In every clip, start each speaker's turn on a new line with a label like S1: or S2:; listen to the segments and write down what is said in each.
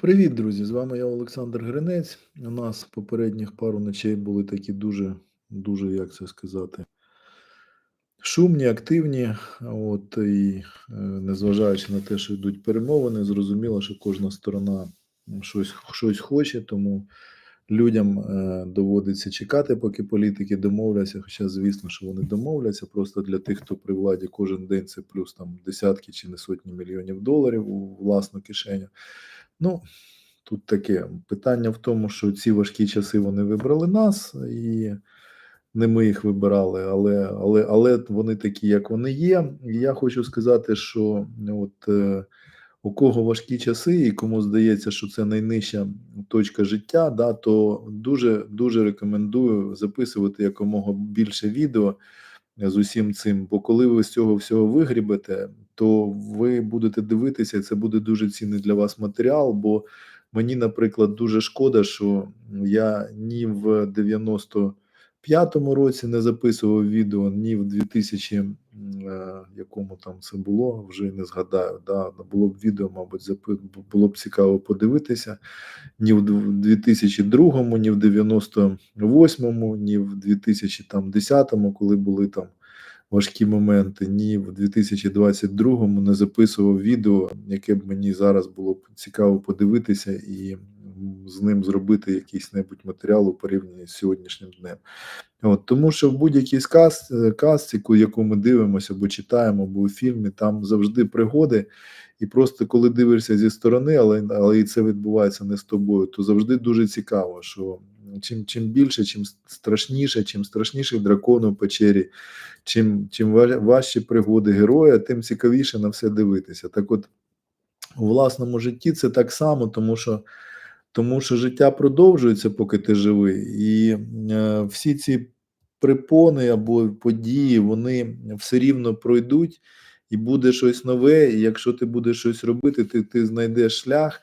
S1: Привіт, друзі! З вами я Олександр Гринець. У нас попередніх пару ночей були такі дуже, дуже, як це сказати, шумні, активні. От і е, незважаючи на те, що йдуть перемовини, зрозуміло, що кожна сторона щось, щось хоче, тому людям е, доводиться чекати, поки політики домовляться. Хоча, звісно, що вони домовляться. Просто для тих, хто при владі кожен день це плюс там десятки чи не сотні мільйонів доларів у власну кишеню. Ну, тут таке питання в тому, що ці важкі часи вони вибрали нас, і не ми їх вибирали, але але, але вони такі, як вони є. І я хочу сказати, що от е, у кого важкі часи, і кому здається, що це найнижча точка життя, да, то дуже дуже рекомендую записувати якомога більше відео з усім цим. Бо коли ви з цього всього вигрібете, то ви будете дивитися, це буде дуже цінний для вас матеріал. Бо мені, наприклад, дуже шкода, що я ні в 90 П'ятому році не записував відео, ні в 2000 е, якому там це було, вже не згадаю. Да, було б відео, мабуть, було б цікаво подивитися. Ні в 2002, ні в 98-му, ні в 2010-му, коли були там важкі моменти, ні в 2022-му не записував відео, яке б мені зараз було б цікаво подивитися і з ним зробити якийсь небудь матеріал у порівнянні з сьогоднішнім днем. От, Тому що в будь-якій сказ, казці, яку ми дивимося, або читаємо, або у фільмі, там завжди пригоди. І просто коли дивишся зі сторони, але але і це відбувається не з тобою, то завжди дуже цікаво, що чим чим більше, чим страшніше, чим страшніший дракон у печері, чим чим важчі пригоди героя, тим цікавіше на все дивитися. Так от у власному житті це так само, тому що тому що життя продовжується, поки ти живий, і е, всі ці припони або події, вони все рівно пройдуть, і буде щось нове. І якщо ти будеш щось робити, ти ти знайдеш шлях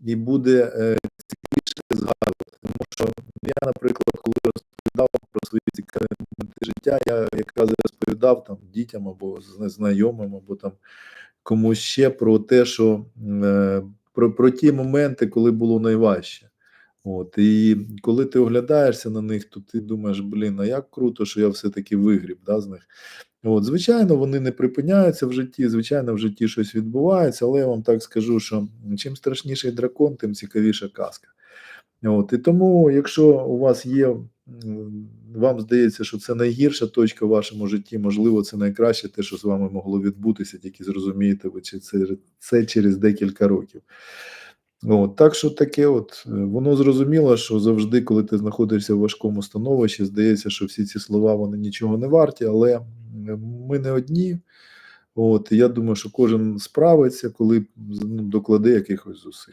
S1: і буде е, цікавіше згадувати. Тому що я, наприклад, коли розповідав про свої цікаві життя, я якраз розповідав там дітям або знайомим, або там комусь ще про те, що е, про про ті моменти, коли було найважче. От, І коли ти оглядаєшся на них, то ти думаєш, блін, а як круто, що я все-таки вигріб да, з них. От, Звичайно, вони не припиняються в житті, звичайно, в житті щось відбувається, але я вам так скажу, що чим страшніший дракон, тим цікавіша казка. От, І тому, якщо у вас є, вам здається, що це найгірша точка в вашому житті, можливо, це найкраще те, що з вами могло відбутися, тільки зрозумієте ви, чи це, це через декілька років. От, Так що таке, от воно зрозуміло, що завжди, коли ти знаходишся в важкому становищі, здається, що всі ці слова вони нічого не варті, але ми не одні. От, Я думаю, що кожен справиться, коли ну, докладе якихось зусиль.